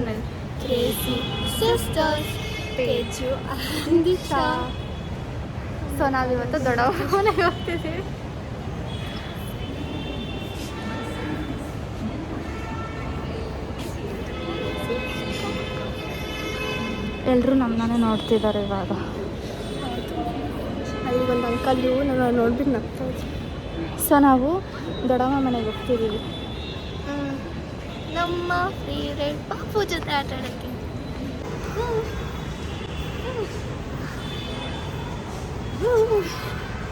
Channel, Crazy Sisters, Teju and Disha. So ನಾವಿವತ್ತು ದೊಡ್ಡವನೇ ಹೋಗ್ತಿದ್ದೀವಿ ಎಲ್ಲರೂ ನಮ್ಮನ್ನೇ ನೋಡ್ತಿದ್ದಾರೆ ಇವಾಗ ಅಲ್ಲಿ ಒಂದು ಅಂಕಲ್ಲು ನಾನು ನೋಡ್ಬಿಟ್ಟು ನಗ್ತಾ ಸೊ ನಾವು ದೊಡ್ಡಮ್ಮ ಮನೆಗೆ ಹೋಗ್ತಿದ್ದೀವಿ. ನಮ್ಮ ಫೇವ್ರೆಟ್ ಪಾಪು ಜೊತೆ ಆಟ ಆಡೋಕ್ಕೆ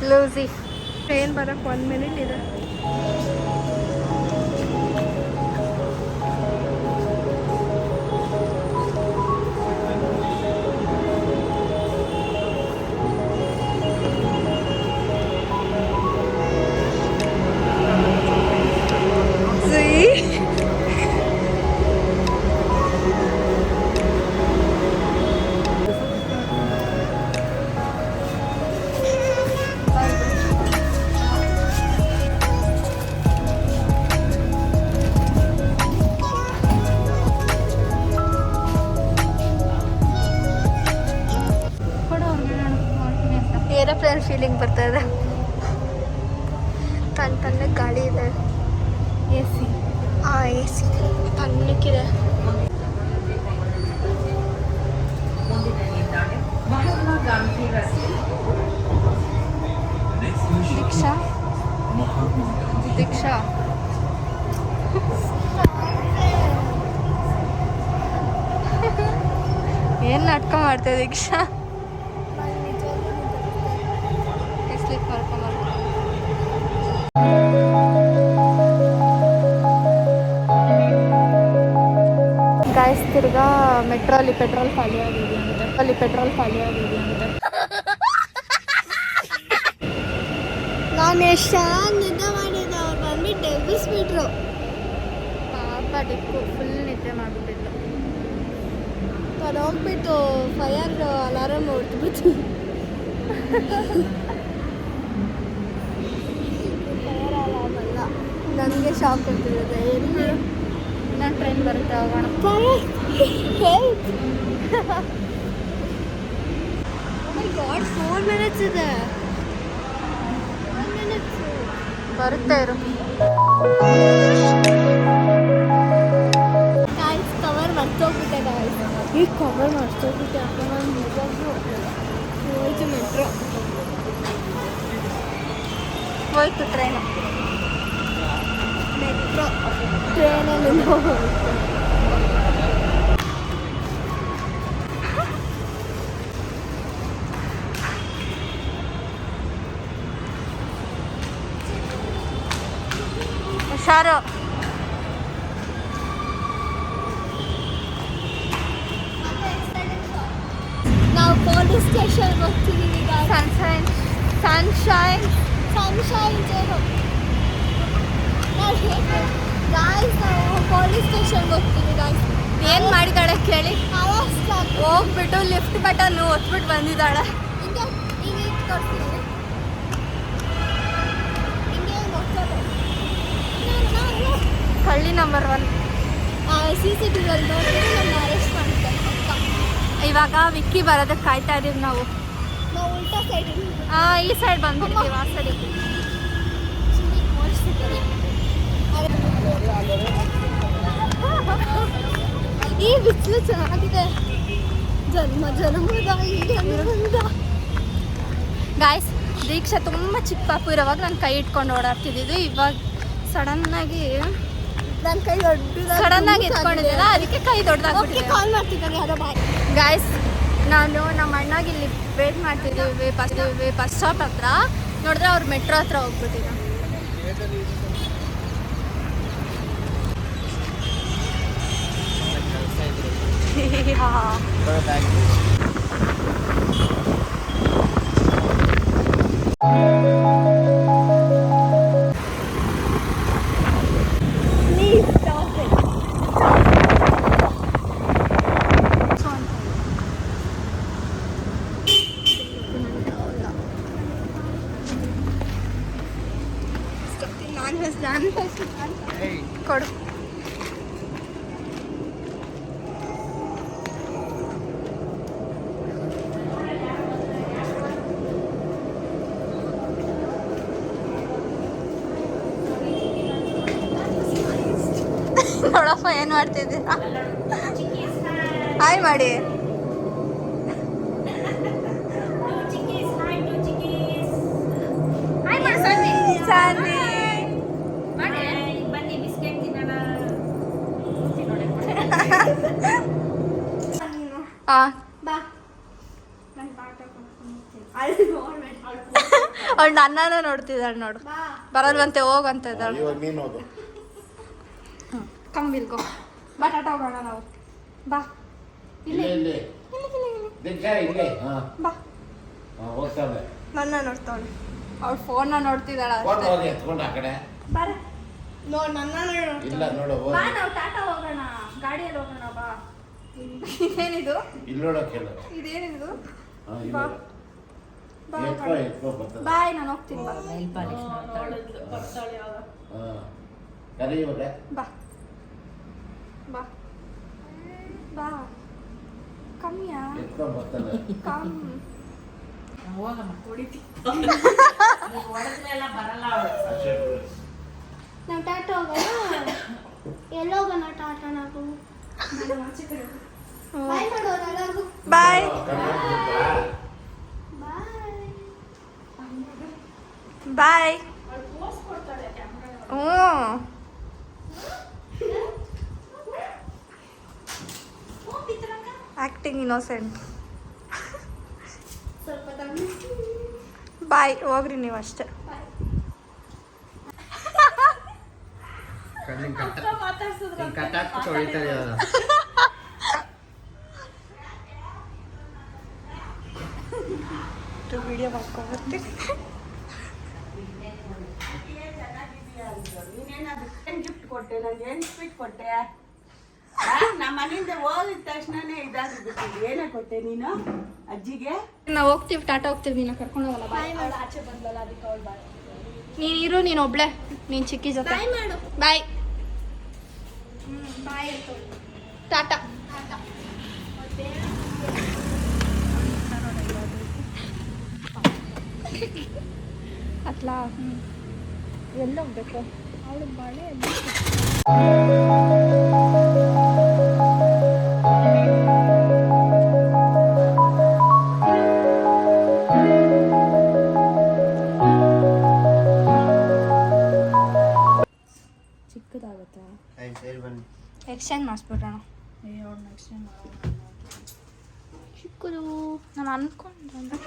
ಲೂಸಿ ಟ್ರೈನ್ ಬರಕ್ಕೆ ಒನ್ ಮಿನಿಟ್ ಇದೆ ಫೀಲಿಂಗ್ ಬರ್ತಾ ಇದೆ ತನ್ನ ತನ್ನ ಗಾಳಿ ಇದೆ. ಎ ಸಿ ಆ ಎ ಸಿ ತಣ್ಣಕ್ಕಿದೆ ದೀಕ್ಷಾ. ದೀಕ್ಷಾ. ಏನು ನಾಟಕ ಮಾಡ್ತಾ ದೀಕ್ಷಾ? ಮೆಟ್ರೋ ಅಲ್ಲಿ ಪೆಟ್ರೋಲ್ ಖಾಲಿ ಆಗಿದೆ ಅಂತ. ಅಲ್ಲಿ ಪೆಟ್ರೋಲ್ ಖಾಲಿ ಆಗಿದೆ ಅಂತ. ನಾನು ಎಷ್ಟು ಚೆನ್ನಾಗಿ ನಿದ್ದೆ ಮಾಡಿದ್ದೆ ಅವ್ರು ಬಂದ್ಬಿಟ್ಟು ಎಬ್ಬಿಸ್ಬಿಟ್ರು. ಪಾಪ ಡಿಕ್ಕು ಫುಲ್ ನಿದ್ದೆ ಮಾಡಿಬಿಟ್ಟಿದ್ರು ಅದು ಹೋಗ್ಬಿಟ್ಟು ಫೈರ್ ಅಲಾರಾಮ್ ಹೊಡ್ಬಿಟ್ಟು ಫೈರ್ ಅಲಾರ್ಮ್ ಅಲ್ಲ. ನನಗೆ ಶಾಕ್ ಕೊಡ್ತಿದ್ದೆ ಎಲ್ಲಿ ನಾನು ಟ್ರೈನ್ ಬರುತ್ತೆ ಹೋಗೋಣ. ಗಾಡ್ ಫೋರ್ ಮಿನಿಟ್ಸ್ ಇದೆ ಬರುತ್ತೆ ಇರು ಗಾಯ್ಸ್ ಕವರ್ ಮರ್ತೋಗ್ಬಿಟ್ಟೆ ಗಾಯ್ಸ್ ಈ ಕವರ್ ಮರ್ತೋಗ್ಬಿಟ್ಟೆ ಅಪ್ಪ ನಾನು ನಿಜವಾಗ್ಲೂ ಹೋಯ್ತು ಮೆಟ್ರೋ ಹೋಯ್ತು ಟ್ರೈನು ಮೆಟ್ರೋ ಟ್ರೈನಲ್ಲಿ ಹೋಗುತ್ತೆ ಹುಷಾರು ನಾವು ಪೊಲೀಸ್ ಸ್ಟೇಷನ್ ಹೋಗ್ತಿದ್ದೀವಿ ಸನ್ಶೈನ್ ಸನ್ಶೈನ್ ಸನ್ಶೈನ್ ಗಾಯ್ಸ್ ನಾವು ಪೊಲೀಸ್ ಸ್ಟೇಷನ್ಗೆ ಹೋಗ್ತೀವಿ ಗಾಯ್ಸ್ ಏನು ಮಾಡಿದಾಳೆ ಕೇಳಿ? ಹೋಗ್ಬಿಟ್ಟು ಲಿಫ್ಟ್ ಬಟನ್ ಒತ್ಬಿಟ್ಟು ಬಂದಿದ್ದಾಳೆ. ಹಿಂಗೆ ಕಳ್ಳಿ number one C C T ವಿಯಲ್ಲಿ ನೋಡಿದ್ರೆ ನನ್ನ ಅರೆಸ್ಟ್ ಪಕ್ಕ ಇವಾಗ ವಿಕ್ಕಿ ಬರೋದಕ್ಕೆ ಕಾಯ್ತಾ ಇದೀವಿ ನಾವು. ನಾವು ಉಲ್ಟಾ ಸೈಡ್ ಆ, ಈ ಸೈಡ್ ಬಂದ್ಬಿಡ್ತೀವಿ ಆ ಸರಿ ಈ ಬಿಸಿಲು ಚೆನ್ನಾಗಿದೆ. ಜನ್ಮ ಜನ್ಮದ ಗಾಯ್ಸ್ ದೀಕ್ಷಾ ತುಂಬ ಚಿಕ್ಕ ಪಾಪು ಇರೋವಾಗ ನಾನು ಕೈ ಇಟ್ಕೊಂಡು ಓಡಾಡ್ತಿದ್ದಿದ್ದು. ಇವಾಗ ಸಡನ್ನಾಗಿ ನನ್ನ ಕೈ ದೊಡ್ಡದಾಗಿ ಸಡನ್ನಾಗಿ ಎತ್ಕೊಂಡಿದ್ದಿಲ್ಲ ಅದಕ್ಕೆ ಕೈ ಓಕೆ ಕಾಲ್ ಮಾಡ್ತಿದ್ದಾರೆ ಯಾರೋ ಬಾಯ್. ಗಾಯ್ಸ್ ನಾನು ನಮ್ಮ ಅಣ್ಣಗೆ ಇಲ್ಲಿ ವೇಟ್ ಮಾಡ್ತಿದ್ದೀವಿ ಬಸ್ ಬಸ್ ಸ್ಟಾಪ್ ಹತ್ರ. ನೋಡಿದ್ರೆ ಅವ್ರು ಮೆಟ್ರೋ ಹತ್ರ ಹೋಗ್ಬಿಟ್ಟಿದ್ರು. ನಾನು ಕೊಡು. ನೋಡಪ್ಪ ಏನು ಮಾಡ್ತಿದ್ದೀರಾ? ಹಾಯ್ ಮಾಡಿ. ಅವ್ಳು ನನ್ನ ನೋಡ್ತಿದ್ದಾಳೆ ನೋಡು. ಬಾ. ಬರಲ್ವಂತೆ ಹೋಗಂತ ಇದ್ದಾಳೆ. ಕಂಬಿಲ್ಕೋ ಬಟಾಟ ಹೋಗೋಣ ನಾವು. ಬಾ. ಇಲ್ಲೇ ಇಲ್ಲಿ. ದಿಗ್ಗ ಇಲ್ಲೇ ಹಾ. ಬಾ. ನನ್ನ ನೋಡ್ತಾವಳು. ಅವ್ಳು ಫೋನ್ನ ನೋಡ್ತಿದ್ದಾಳ ಬರ. ನೋಡ್ ನನ್ನ ಇಲ್ಲ ನೋಡು ಬಾ ನಾವು ಟಾಟಾ ಹೋಗೋಣ. ಗಾಡಿಯಲ್ಲಿ ಹೋಗೋಣ ಬಾ. ಇದೇನಿದು? ಇಲ್ಲೋಡಕ್ಕೆಲ್ಲ ಇದೇನಿದು ಬಾಯ್ ನಾನು ಹೋಗ್ತೀನಿ ಬಾ. ಹಾ ಕರಿ ಇವಾಗ ಬಾ. ಬಾ. ಬಾ. ಕಮ್ಮಿಯಾ? ಕಮ್. ನಾವು ಟಾಟಾ ಹೋಗೋಣ ಎಲ್ಲೋಗೋಣ ಟಾಟಾ ನಾವು ಎಲ್ಲರಿಗೂ ಬಾಯ್. ಬಾಯ್ ಹ್ಞೂ ಆಕ್ಟಿಂಗ್ ಇನ್ನೋಸೆಂಟ್ ಬಾಯ್ ಹೋಗ್ರಿ ನೀವು ಅಷ್ಟೇ. ಕಟ್ಟಾಕ್ಬಿಟ್ಟು ಹೊಡಿತಾರೆ ವಿಡಿಯೋ ಮಾಡ್ಕೊಂಡ್ಬರ್ತೀನಿ ಏನ್ ಗಿಫ್ಟ್ ಕೊಟ್ಟೆ ನಂಗೆ ಏನು ಸ್ವೀಟ್ ಕೊಟ್ಟೆ? ನಮ್ಮ ಮನೆಯಿಂದ ಹೋಗಿದ ತಕ್ಷಣನೇ ಇದಾಗ್ಬಿಟ್ಟಿದ್ದೆ ಏನೇ ಕೊಟ್ಟೆ ನೀನು ಅಜ್ಜಿಗೆ? ನಾವು ಹೋಗ್ತೀವಿ ಟಾಟಾ ಹೋಗ್ತೀವಿ ನೀನು ಕರ್ಕೊಂಡು ಹೋಗಲ್ಲ ಬಾಯ್ ಆಚೆ ಬಂದಲ್ಲ ಅದಕ್ಕೆ ಅವಳು ಬಾಯ್ ನೀನು ಇರು ನೀನು ಒಬ್ಳೆ ನೀನು ಚಿಕ್ಕಿ ಜೊತೆ. ಬಾಯ್ ಮಾಡು. ಬಾಯ್. ಬಾಯ್ ಟಾಟಾ. ಅತ್ಲಾ ಎಲ್ಲಿ ಹೋಗ್ಬೇಕು ಅವಳು ಬಾಳೆ ಚಿಕ್ಕದಾಗುತ್ತಾ ಆಯ್ತು, ಸರಿ ಬನ್ನಿ ಎಕ್ಸ್ಚೇಂಜ್ ಮಾಡಿಸ್ಬಿಡೋಣ ಚಿಕ್ಕದು ನಾನು ಅನ್ಕೊಂಡೆ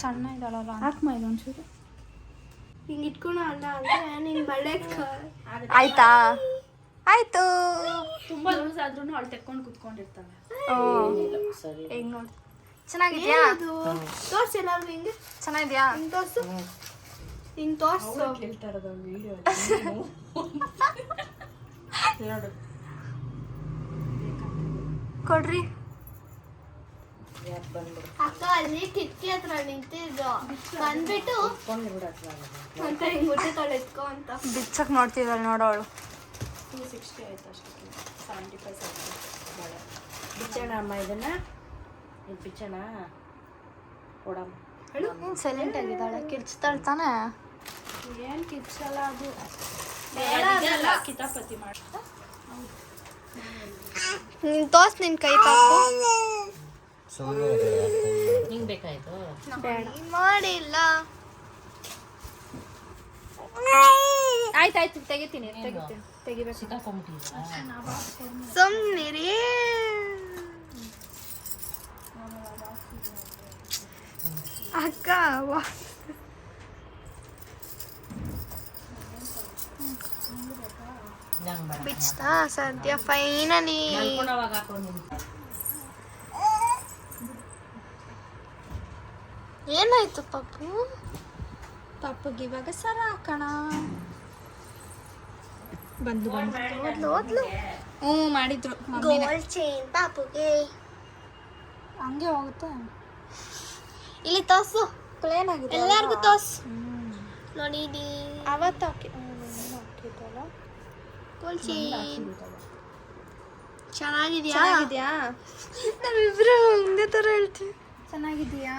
ಸಣ್ಣ ಇದ್ದಾಳಲ್ಲ ಹಾಕ್ಮ ಇದು ಒಂಚೂರು ಹಿಂಗೆ ಇಟ್ಕೊಳ ಅಲ್ಲ ಅಂದ್ರೆ ನಿನ್ ಬಳೆ ಆಯ್ತಾ? ಆಯ್ತು. ತುಂಬಾ ಲೂಸ್ ಆದ್ರೂ ಅವಳು ತೆಕ್ಕೊಂಡು ಕುತ್ಕೊಂಡಿರ್ತಾಳೆ. ಓ ಈಗ ನೋಡಿ. ಚೆನ್ನಾಗಿದ್ಯಾ? ತೋರ್ಸಿ ಎಲ್ಲಾರು ಹಿಂಗೆ. ಚೆನ್ನಾಗಿದ್ಯಾ? ಹಿಂಗ್ ತೋರ್ಸು. ಹಿಂಗ್ ತೋರ್ಸು. ಹೇಳ್ತಾ ವಿಡಿಯೋ ನೋಡು. ಕೊಡ್ರಿ. ಅಕ್ಕ ಅಲ್ಲಿ ಕಿಟಕಿ ಹತ್ರ ಬಂದ್ಬಿಟ್ಟು ಅಂತ ಹಿಂಗ್ ಮುಟ್ಟಿತಾಳೆ ಎತ್ಕೊ ಅಂತ. ಬಿಚ್ಚಕ್ ನೋಡ್ತಿದ್ದಾಳೆ ನೋಡೋಳು ಟೂ ಸಿಕ್ಸ್ಟಿ ಆಯ್ತು ಅಷ್ಟಕ್ಕೆ ಸೆವೆಂಟಿ ಫೈವ್ ಸೆವೆಂಟಿ ಬೇಡ ಬಿಚ್ಚೋಣ ಅಮ್ಮ ಇದನ್ನ? ಇದು ಬಿಚ್ಚೋಣ? ಕೊಡಮ್ಮ. ನೀನು ಸೈಲೆಂಟ್ ಆಗಿದ್ದಾಳೆ. ಕಿರ್ಚ್ತಾಳೆ ತಾನೇ. ಏನು ಕಿರ್ಚಲ್ಲ ಅದು. ಕಿತಾಪತಿ ಮಾಡ್ತಾ ನೀನು ತೋರ್ಸ್ ನಿನ್ ಕೈ ಪಾಪು ಸುಮ್ಮನೆ ಹಿಂಗೆ ಬೇಕಾಯ್ತು ನೀನ್ ಮಾಡಿಲ್ಲ ಆಯ್ತಾಯ್ತು ತೆಗಿತೀನಿ ತೆಗಿತೀನಿ ತೆಗಿಬೇಕು ಸಿಕ್ಕಾಕೊಂಬಿಟ್ಟಿದ್ರಾ ಸುಮ್ಮನಿರಿ ಅಕ್ಕ ವಾ ನಂಗೆ ಬೇಡ ಬಿಚ್ತಾ ಸದ್ಯ ಫೈನಲಿ ಏನಾಯ್ತು ಪಪ್ಪು ಪಪ್ಪುಗೆ ಇವಾಗ ಸರ ಹಾಕೋಣ ಬಂದು ಬಂದು. ಓದ್ಲು ಓದ್ಲು. ಹ್ಞೂ ಮಾಡಿದ್ರು ಮಮ್ಮಿನೇ. ಗೋಲ್ಡ್ ಚೈನ್ ಪಾಪುಗೆ. ಹಂಗೆ ಹೋಗುತ್ತೆ. ಇಲ್ಲಿ ತೋಸು ಪ್ಲೇನ್ ಆಗಿದೆ ಎಲ್ಲಾರ್ಗು ತೋರ್ಸ್. ನೋಡಿ ಅವತ್ತು ಹಾಕಿ ಹಾಕಿದ್ದಲ್ಲ ಗೋಲ್ಡ್ ಚೈನ್ ಚೆನ್ನಾಗಿದ್ಯಾ? ಚೆನ್ನಾಗಿದ್ಯಾ? ನಾವಿಬ್ರು ಒಂದೇ ಥರ ಹೇಳ್ತೀವಿ. ಚೆನ್ನಾಗಿದ್ಯಾ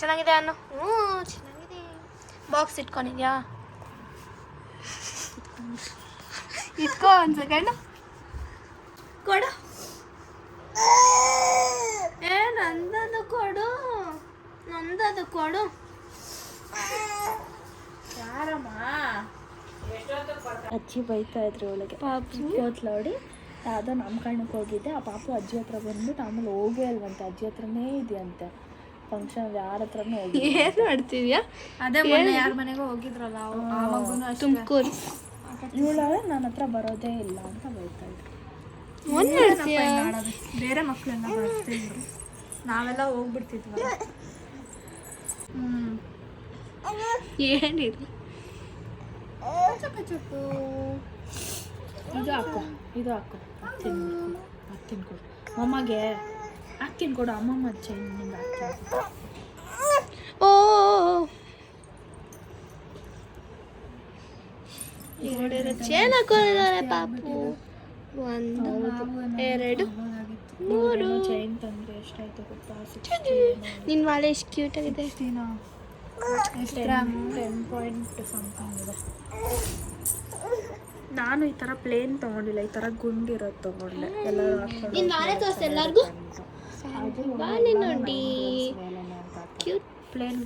ಚೆನ್ನಾಗಿದೆ ಅನ್ನು. ಹ್ಞೂ ಚೆನ್ನಾಗಿದೆ. ಬಾಕ್ಸ್ ಇಟ್ಕೊಂಡಿದ್ಯಾ? ಇಟ್ಕೋ ಒಂದು ಸೆಕೆಂಡ್ ಕೊಡು. ಏ ನಂದದು ಕೊಡು. ನಂದದು ಕೊಡು. ಯಾರಮ್ಮ? ಅಜ್ಜಿ ಬೈತಾ ಇದ್ರು ಒಳಗೆ ಪಾಪು. ಕೋತ್ಲೋಡಿ ಯಾವುದೋ ನಾಮಕರಣಕ್ಕೆ ಹೋಗಿದ್ದೆ. ಆ ಪಾಪು ಅಜ್ಜಿ ಹತ್ರ ಬಂದ್ಬಿಟ್ಟು ಆಮೇಲೆ ಹೋಗೇ ಅಲ್ವಂತೆ ಅಜ್ಜಿ ಹತ್ರನೇ ಇದೆಯಂತೆ. ಫಂಕ್ಷನ್ ಯಾರ ಹತ್ರನೂ ಹೋಗಿ ಏನ್ ಮಾಡ್ತಿದ್ಯಾ? ಅದೇ ಮೊನ್ನೆ ಯಾರ ಮನೆಗೂ ಹೋಗಿದ್ರಲ್ಲ ಅವ್ರು ಆ ಮಗುನು ಅಷ್ಟೇ. ತುಮಕೂರು. ಇವಳಾದ್ರೆ ನನ್ನ ಹತ್ರ ಬರೋದೇ ಇಲ್ಲ ಅಂತ ಬೈತಾ ಇದ್ರು. ಒಂದ್ ಮಾಡ್ತೀಯಾ? ಬೇರೆ ಮಕ್ಕಳೆಲ್ಲ ಬರ್ತಿದ್ರು ನಾವೆಲ್ಲ ಹೋಗ್ಬಿಡ್ತಿದ್ವಿ ಹ್ಮ್. ಏನಿದು ಇದು ಹಾಕೋ ಇದು ಹಾಕೋ. ಅಕ್ಕಿನ ಅಕ್ಕಿನ ಅಕ್ಕಿನ ಕೊಡು ಅಮ್ಮಮ್ಮ ಚೈನ್ ನಿಂಗೆ ಹಾಕ್ತೀನಿ ಓ ಚೇನ್ ಹಾಕೊಂಡಿದ್ದಾರೆ ಪಾಪು? ಒಂದು ಎರಡು ಮೂರು. ಚೈನ್ ತಂದ್ರೆ ಎಷ್ಟಾಯ್ತು ಗೊತ್ತಾ? ನಿನ್ನ ವಾಳೆ ಎಷ್ಟು ಕ್ಯೂಟ್ ಆಗಿದೆ. ಟೆನ್ ಪಾಯಿಂಟ್ ಸಮಥಿಂಗ್ ಇದೆ. ನಾನು ಈ ಥರ ಪ್ಲೇನ್ ತಗೊಂಡಿಲ್ಲ ಈ ಥರ ಗುಂಡಿರೋದು ತೊಗೊಂಡೆ. ಹಾಕೊಂಡು ನಿನ್ ವಾಲೆ ತೋರ್ಸು ಎಲ್ಲರಿಗೂ. ವಾಲೆ ನೋಡಿ ಕ್ಯೂಟ್ ಪ್ಲೇನ್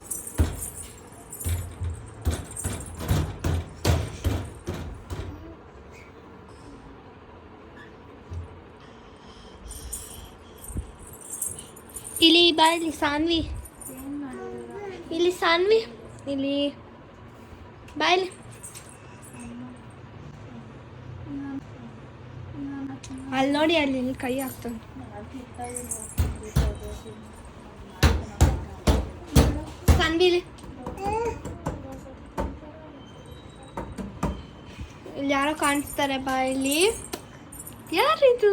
ಇಲ್ಲಿ ಬಾ ಇಲ್ಲಿ ಸಾನ್ವಿ ಇಲ್ಲಿ ಸಾನ್ವಿ ಇಲ್ಲಿ ಬಾ ಅಲ್ಲಿ ನೋಡಿ ಅಲ್ಲಿ ಇಲ್ಲಿ ಕೈ ಹಾಕ್ತಾನೆ ಸಾನ್ವಿ ಇಲ್ಲಿ ಇಲ್ಲಿ ಯಾರೋ ಕಾಣಿಸ್ತಾರೆ ಬಾ ಇಲ್ಲಿ. ಯಾರಿದು?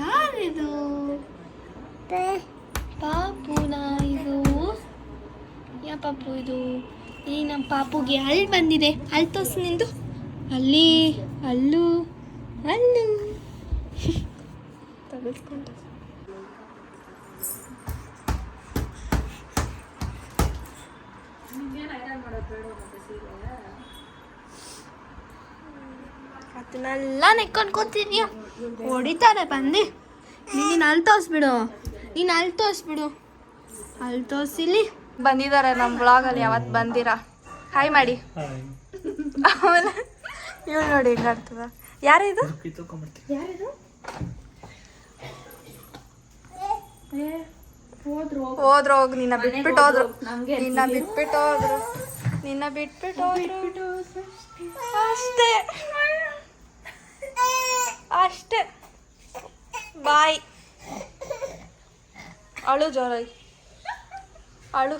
ಯಾರಿದು? ಪಾಪುನಾ ಇದು ಯಾ ಪಾಪು ಇದು? ಈ ನಮ್ಮ ಪಾಪುಗೆ ಅಲ್ಲಿ ಬಂದಿದೆ. ಅಲ್ಲಿ ತೋರ್ಸು ನಿಂದು. ಅಲ್ಲಿ ಅಲ್ಲೂ ಅಲ್ಲು. ತೆಗೆದುಕೊಂಡು ಅದನ್ನೆಲ್ಲ ನೆಕ್ಕೊಂಡು ಕೂತಿದ್ಯಾ? ಹೊಡಿತಾರೆ ಬಂದು. ನೀನು ಅಲ್ಲಿ ತೋರಿಸ್ಬಿಡು ನೀನು ಅಲ್ಲಿ ತೋರಿಸ್ಬಿಡು ಅಲ್ಲಿ ತೋರಿಸಿಲಿ ಬಂದಿದ್ದಾರೆ ನಮ್ಮ ಬ್ಲಾಗಲ್ಲಿ ಯಾವತ್ತು ಬಂದಿರ? ಹಾಯ್ ಮಾಡಿ. ಆಮೇಲೆ ಇವ್ ನೋಡಿ ಯಾರು ಯಾರಿದು? ಹೋದ್ರು ಹೋಗ್. ನಿನ್ನ ಬಿಟ್ಬಿಟ್ಟು ಹೋದ್ರು. ನಿನ್ನ ಬಿಟ್ಬಿಟ್ಟು ಹೋದ್ರು. ನಿನ್ನ ಬಿಟ್ಬಿಟ್ಟು ಹೋದ್ರು. ಅಷ್ಟೇ. ಅಷ್ಟೇ. ಬಾಯ್ ಅಳು ಜೋರಾಗಿ. ಅಳು.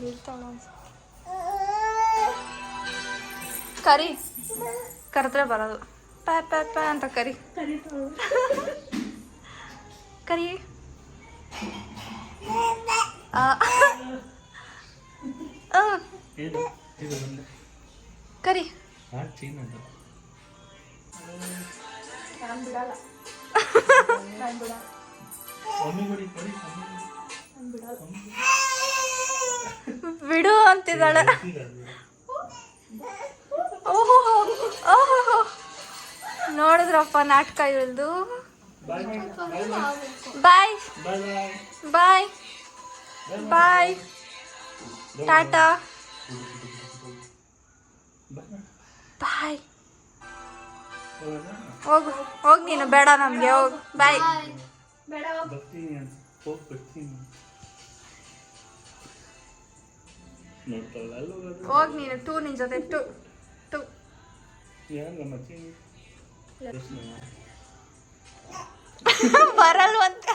ಬೀಳ್ತಾಳ ಕರಿ. ಕರೆದ್ರೆ ಬರೋದು. ಪ್ಯಾ ಪ್ಯಾ ಪ್ಯಾ ಅಂತ ಕರಿ. ಕರಿ. ಆ. ಆ. ಬಿಡು ಅಂತಿದ್ದಾಳೆ. ಓಹೋ ನೋಡಿದ್ರಪ್ಪ ನಾಟಕ ಇಳ್ದು ಬಾಯ್ ಬಾಯ್ ಬಾಯ್ ಟಾಟಾ ಬಾಯ್ ಹೋಗು, ಹೋಗ್ ನೀನು, ಬೇಡ ನಮಗೆ, ಹೋಗ್. ಬಾಯ್ ಹೋಗ್ ನೀನು ಟೂ ನಿನ್ ಜೊತೆ ಟೂ ಟೂ ಬರಲ್ವಂತ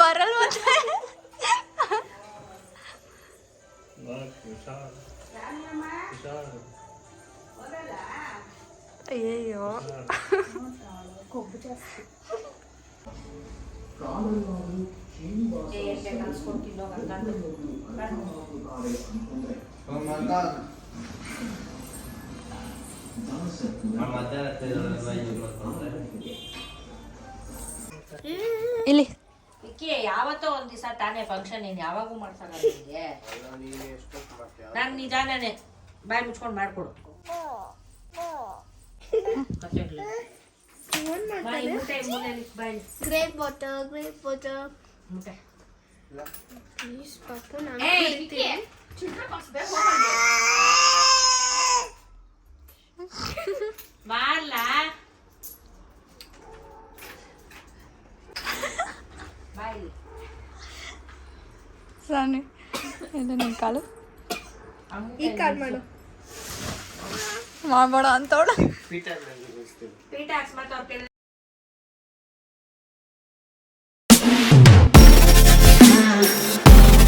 ಬರಲ್ವಂತ ಅಯ್ಯಯ್ಯೋ ಮಧ್ಯಾಹ್ನ ಇಲ್ಲಿ. ಇಕ್ಕಿ ಯಾವತ್ತೋ ಒಂದ್ ದಿವಸ ತಾನೇ ಫಂಕ್ಷನ್ ನೀನು ಯಾವಾಗೂ ಮಾಡ್ಸಲ್ಲ ನಿಮಗೆ. ನಾನು ನಿಧಾನನೇ ಬಾಯಿ ಮುಚ್ಕೊಂಡು ಮಾಡ್ಕೊಡು. ಕಥೆಗಳು. ಬಾಯಿ ಮುಟ್ಟೆ ಮೂಲೆಯಲ್ಲಿ ಬಾಯಿ ಗ್ರೇಪ್ ವಾಟರ್ ಗ್ರೇಪ್ ವಾಟರ್ ಮುಟ್ಟೆ ಪ್ಲೀಸ್ ಪಾಪು ನಾನು ಏಯ್, ಕುಡಿತೀನಿ. ಮಾಡ್ಲ ಬಾಯಿ ಸಾನಿ ಇದು ನಿನ್ನ ಕಾಲು ಈ ಕಾಲ್ ಮಾಡು ಮಾಡಬೇಡ ಅಂತವಳು पी टॅक्स पी तो आपल्याला